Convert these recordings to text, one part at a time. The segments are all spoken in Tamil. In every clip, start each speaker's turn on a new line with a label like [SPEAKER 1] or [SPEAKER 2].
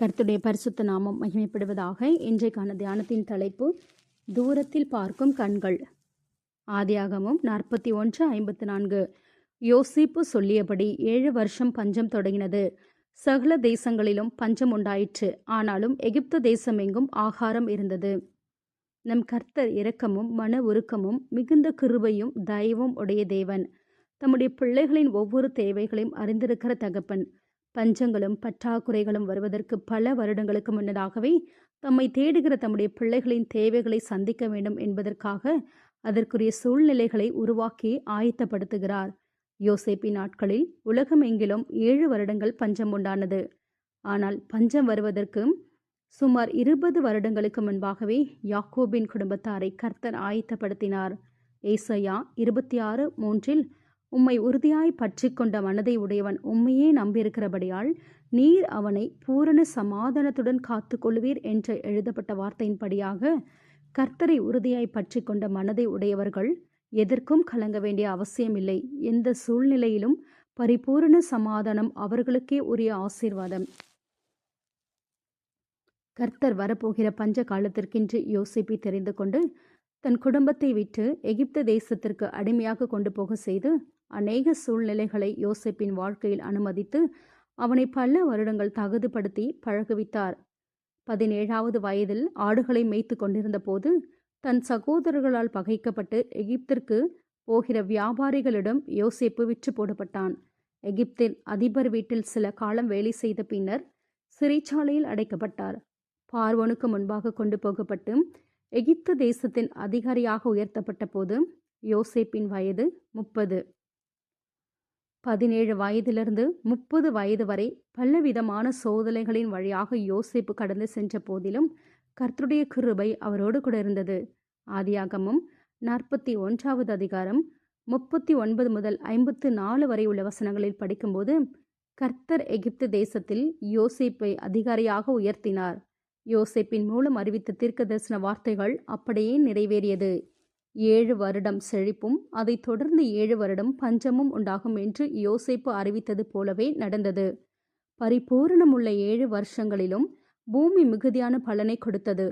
[SPEAKER 1] கருத்துடைய பரிசுத்த நாமம் மகிமைப்படுவதாக இன்றைக்கான தியானத்தின் தலைப்பு தூரத்தில் பார்க்கும் கண்கள் ஆதியாகமும் நாற்பத்தி ஒன்று ஐம்பத்தி நான்கு யோசிப்பு சொல்லியபடி ஏழு வருஷம் பஞ்சம் தொடங்கினது சகல தேசங்களிலும் பஞ்சம் உண்டாயிற்று ஆனாலும் எகிப்து தேசம் எங்கும் ஆகாரம் இருந்தது நம் கர்த்தர் இரக்கமும் மன உருக்கமும் மிகுந்த கிருபையும் தயவும் உடைய தேவன் தம்முடைய பிள்ளைகளின் ஒவ்வொரு தேவைகளையும் அறிந்திருக்கிற தகப்பன் பஞ்சங்களும் பற்றாக்குறைகளும் வருவதற்கு பல வருடங்களுக்கு முன்னதாகவே தம்மை தேடுகிற தம்முடைய பிள்ளைகளின் தேவைகளை சந்திக்க வேண்டும் என்பதற்காக அதற்குரிய சூழ்நிலைகளை உருவாக்கி ஆயத்தப்படுத்துகிறார் யோசேப்பி நாட்களில் உலகமெங்கிலும் ஏழு வருடங்கள் பஞ்சம் உண்டானது ஆனால் பஞ்சம் வருவதற்கு சுமார் இருபது வருடங்களுக்கு முன்பாகவே யாக்கோபின் குடும்பத்தாரை கர்த்தர் ஆயத்தப்படுத்தினார் ஏசையா இருபத்தி ஆறு மூன்றில் உம்மை உறுதியாய் பற்றி கொண்ட மனதை உடையவன் உம்மையே நம்பியிருக்கிறபடியால் நீர் அவனை பூரண சமாதானத்துடன் காத்து கொள்வீர் என்று எழுதப்பட்ட வார்த்தையின்படியாக கர்த்தரை உறுதியாய் பற்றி கொண்ட மனதை உடையவர்கள் எதற்கும் கலங்க வேண்டிய அவசியமில்லை எந்த சூழ்நிலையிலும் பரிபூரண சமாதானம் அவர்களுக்கே உரிய ஆசீர்வாதம் கர்த்தர் வரப்போகிற பஞ்ச காலத்திற்கென்று யோசிப்பி தெரிந்து கொண்டு தன் குடும்பத்தை விட்டு எகிப்த தேசத்திற்கு அடிமையாக கொண்டு போக செய்து அநேக சூழ்நிலைகளை யோசிப்பின் வாழ்க்கையில் அனுமதித்து அவனை பல வருடங்கள் தகுதிப்படுத்தி பழகுவித்தார் பதினேழாவது வயதில் ஆடுகளை மேய்த்து கொண்டிருந்த போது தன் சகோதரர்களால் பகைக்கப்பட்டு எகிப்திற்கு போகிற வியாபாரிகளிடம் யோசிப்பு விற்று போடப்பட்டான் எகிப்தின் அதிபர் வீட்டில் சில காலம் வேலை செய்த பின்னர் சிறைச்சாலையில் அடைக்கப்பட்டார் பார்வனுக்கு முன்பாக கொண்டு போகப்பட்டு எகிப்து தேசத்தின் அதிகாரியாக உயர்த்தப்பட்ட போது யோசேப்பின் வயது முப்பது பதினேழு வயதிலிருந்து முப்பது வயது வரை பலவிதமான சோதனைகளின் வழியாக யோசிப்பு கடந்து சென்ற போதிலும் கர்த்தருடைய கிருபை அவரோடு கூட இருந்தது ஆதியாகமும் நாற்பத்தி ஒன்றாவது அதிகாரம் முப்பத்தி ஒன்பது முதல் ஐம்பத்து நாலு வரை உள்ள வசனங்களில் படிக்கும்போது கர்த்தர் எகிப்து தேசத்தில் யோசிப்பை அதிகாரியாக உயர்த்தினார் யோசிப்பின் மூலம் அறிவித்த தீர்க்க தரிசன வார்த்தைகள் அப்படியே நிறைவேறியது ஏழு வருடம் செழிப்பும் அதைத் தொடர்ந்து ஏழு வருடம் பஞ்சமும் உண்டாகும் என்று யோசிப்பு அறிவித்தது போலவே நடந்தது பரிபூரணமுள்ள ஏழு வருஷங்களிலும் பூமி மிகுதியான பலனை கொடுத்தது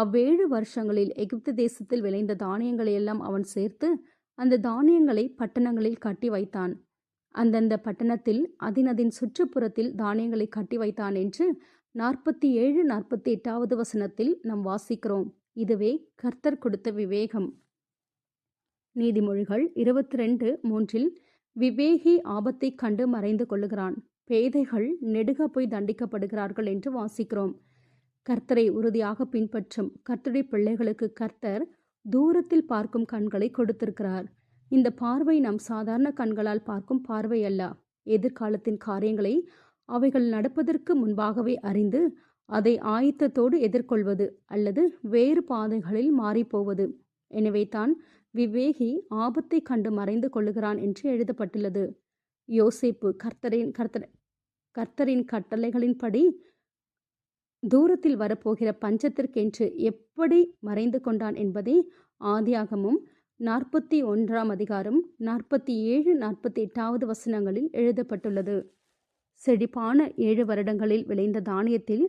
[SPEAKER 1] அவ்வேழு வருஷங்களில் எகிப்து தேசத்தில் விளைந்த தானியங்களை எல்லாம் அவன் சேர்த்து அந்த தானியங்களை பட்டணங்களில் கட்டி வைத்தான் அந்தந்த பட்டணத்தில் அதினதின் சுற்றுப்புறத்தில் தானியங்களை கட்டி வைத்தான் என்று நாற்பத்தி ஏழு நாற்பத்தி எட்டாவது வசனத்தில் நாம் வாசிக்கிறோம் இதுவே கர்த்தர் கொடுத்த விவேகம் நீதிமொழிகள் இருபத்தி ரெண்டு மூன்றில் விவேகி ஆபத்தை கண்டு மறைந்து கொள்ளுகிறான் பேதைகள் நெடுக போய் தண்டிக்கப்படுகிறார்கள் என்று வாசிக்கிறோம் கர்த்தரை உறுதியாக பின்பற்றும் கர்த்தடி பிள்ளைகளுக்கு கர்த்தர் தூரத்தில் பார்க்கும் கண்களை கொடுத்திருக்கிறார் இந்த பார்வை நாம் சாதாரண கண்களால் பார்க்கும் பார்வை அல்ல எதிர்காலத்தின் காரியங்களை அவைகள் நடப்பதற்கு முன்பாகவே அறிந்து அதை ஆயத்தத்தோடு எதிர்கொள்வது அல்லது வேறு பாதைகளில் மாறிப்போவது எனவே தான் விவேகி ஆபத்தை கண்டு மறைந்து கொள்ளுகிறான் என்று எழுதப்பட்டுள்ளது யோசிப்பு கர்த்தரின் கர்த்தர் கர்த்தரின் கட்டளைகளின்படி தூரத்தில் வரப்போகிற பஞ்சத்திற்கென்று எப்படி மறைந்து கொண்டான் என்பதை ஆதியாகமும் நாற்பத்தி ஒன்றாம் அதிகாரம் நாற்பத்தி ஏழு நாற்பத்தி எட்டாவது வசனங்களில் எழுதப்பட்டுள்ளது செழிப்பான ஏழு வருடங்களில் விளைந்த தானியத்தில்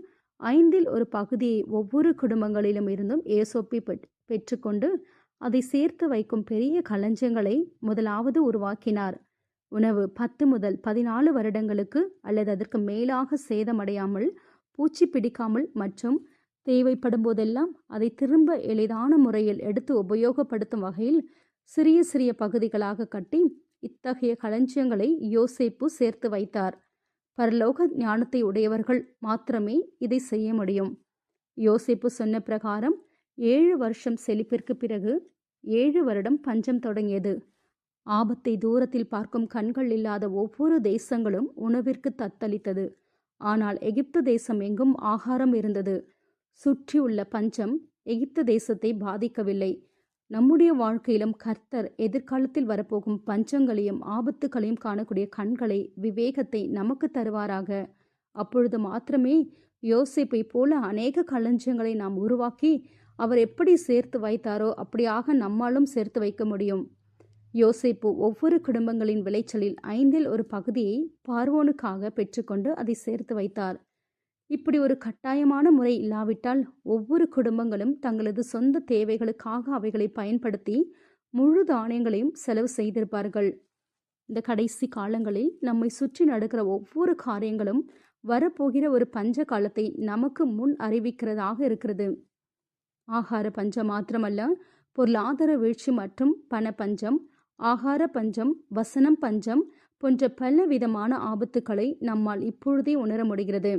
[SPEAKER 1] ஐந்தில் ஒரு பகுதியை ஒவ்வொரு குடும்பங்களிலும் இருந்தும் ஏசோப்பி பெற்றுக்கொண்டு அதை சேர்த்து வைக்கும் பெரிய களஞ்சங்களை முதலாவது உருவாக்கினார் உணவு பத்து முதல் பதினாலு வருடங்களுக்கு அல்லது அதற்கு மேலாக சேதமடையாமல் பூச்சி பிடிக்காமல் மற்றும் தேவைப்படும் போதெல்லாம் அதை திரும்ப எளிதான முறையில் எடுத்து உபயோகப்படுத்தும் வகையில் சிறிய சிறிய பகுதிகளாக கட்டி இத்தகைய களஞ்சியங்களை யோசிப்பு சேர்த்து வைத்தார் பரலோக ஞானத்தை உடையவர்கள் மாத்திரமே இதை செய்ய முடியும் யோசிப்பு சொன்ன பிரகாரம் ஏழு வருஷம் செழிப்பிற்கு பிறகு ஏழு வருடம் பஞ்சம் தொடங்கியது ஆபத்தை தூரத்தில் பார்க்கும் கண்கள் இல்லாத ஒவ்வொரு தேசங்களும் உணவிற்கு தத்தளித்தது ஆனால் எகிப்து தேசம் எங்கும் ஆகாரம் இருந்தது சுற்றியுள்ள பஞ்சம் எகிப்து தேசத்தை பாதிக்கவில்லை நம்முடைய வாழ்க்கையிலும் கர்த்தர் எதிர்காலத்தில் வரப்போகும் பஞ்சங்களையும் ஆபத்துகளையும் காணக்கூடிய கண்களை விவேகத்தை நமக்கு தருவாராக அப்பொழுது மாத்திரமே யோசிப்பை போல அநேக களஞ்சியங்களை நாம் உருவாக்கி அவர் எப்படி சேர்த்து வைத்தாரோ அப்படியாக நம்மாலும் சேர்த்து வைக்க முடியும் யோசிப்பு ஒவ்வொரு குடும்பங்களின் விளைச்சலில் ஐந்தில் ஒரு பகுதியை பார்வோனுக்காக பெற்றுக்கொண்டு அதை சேர்த்து வைத்தார் இப்படி ஒரு கட்டாயமான முறை இல்லாவிட்டால் ஒவ்வொரு குடும்பங்களும் தங்களது சொந்த தேவைகளுக்காக அவைகளை பயன்படுத்தி முழு தானியங்களையும் செலவு செய்திருப்பார்கள் இந்த கடைசி காலங்களில் நம்மை சுற்றி நடக்கிற ஒவ்வொரு காரியங்களும் வரப்போகிற ஒரு பஞ்ச காலத்தை நமக்கு முன் அறிவிக்கிறதாக இருக்கிறது ஆகார பஞ்சம் மாத்திரமல்ல பொருளாதார வீழ்ச்சி மற்றும் பண பஞ்சம் ஆகார பஞ்சம் வசனம் பஞ்சம் போன்ற பல விதமான ஆபத்துக்களை நம்மால் இப்பொழுதே உணர முடிகிறது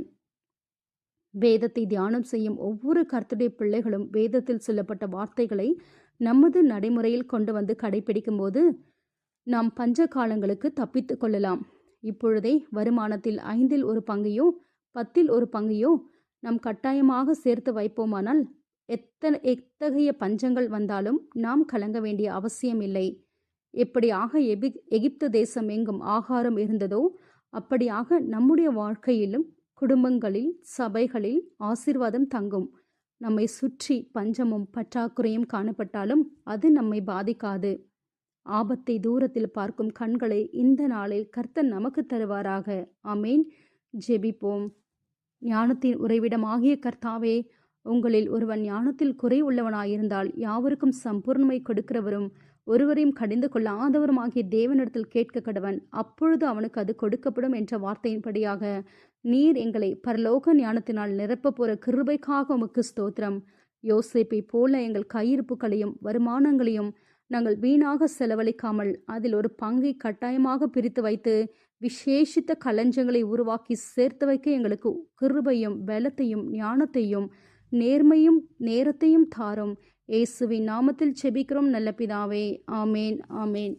[SPEAKER 1] வேதத்தை தியானம் செய்யும் ஒவ்வொரு கர்த்துடைய பிள்ளைகளும் வேதத்தில் சொல்லப்பட்ட வார்த்தைகளை நமது நடைமுறையில் கொண்டு வந்து கடைபிடிக்கும் போது நாம் பஞ்ச காலங்களுக்கு தப்பித்து கொள்ளலாம் இப்பொழுதே வருமானத்தில் ஐந்தில் ஒரு பங்கையோ பத்தில் ஒரு பங்கையோ நாம் கட்டாயமாக சேர்த்து வைப்போமானால் எத்தனை எத்தகைய பஞ்சங்கள் வந்தாலும் நாம் கலங்க வேண்டிய அவசியம் இல்லை எப்படியாக எபி எகிப்து தேசம் எங்கும் ஆகாரம் இருந்ததோ அப்படியாக நம்முடைய வாழ்க்கையிலும் குடும்பங்களில் சபைகளில் ஆசிர்வாதம் தங்கும் நம்மை சுற்றி பஞ்சமும் பற்றாக்குறையும் காணப்பட்டாலும் அது நம்மை பாதிக்காது ஆபத்தை தூரத்தில் பார்க்கும் கண்களை இந்த நாளில் கர்த்தர் நமக்கு தருவாராக அமீன் ஜெபிப்போம்
[SPEAKER 2] ஞானத்தின் உறைவிடமாகிய கர்த்தாவே உங்களில் ஒருவன் ஞானத்தில் குறை உள்ளவனாயிருந்தால் யாவருக்கும் சம்பூர்ணமை கொடுக்கிறவரும் ஒருவரையும் கடிந்து கொள்ளாதவருமாகிய தேவனிடத்தில் கேட்க கடவன் அப்பொழுது அவனுக்கு அது கொடுக்கப்படும் என்ற வார்த்தையின்படியாக நீர் எங்களை பரலோக ஞானத்தினால் நிரப்ப போற கிருபைக்காக உமக்கு ஸ்தோத்திரம் யோசிப்பை போல எங்கள் கையிருப்புகளையும் வருமானங்களையும் நாங்கள் வீணாக செலவழிக்காமல் அதில் ஒரு பங்கை கட்டாயமாக பிரித்து வைத்து விசேஷித்த களஞ்சங்களை உருவாக்கி சேர்த்து வைக்க எங்களுக்கு கிருபையும் பலத்தையும் ஞானத்தையும் நேர்மையும் நேரத்தையும் தாரும் இயேசுவின் நாமத்தில் செபிக்கிறோம் நல்ல பிதாவே ஆமேன் ஆமேன்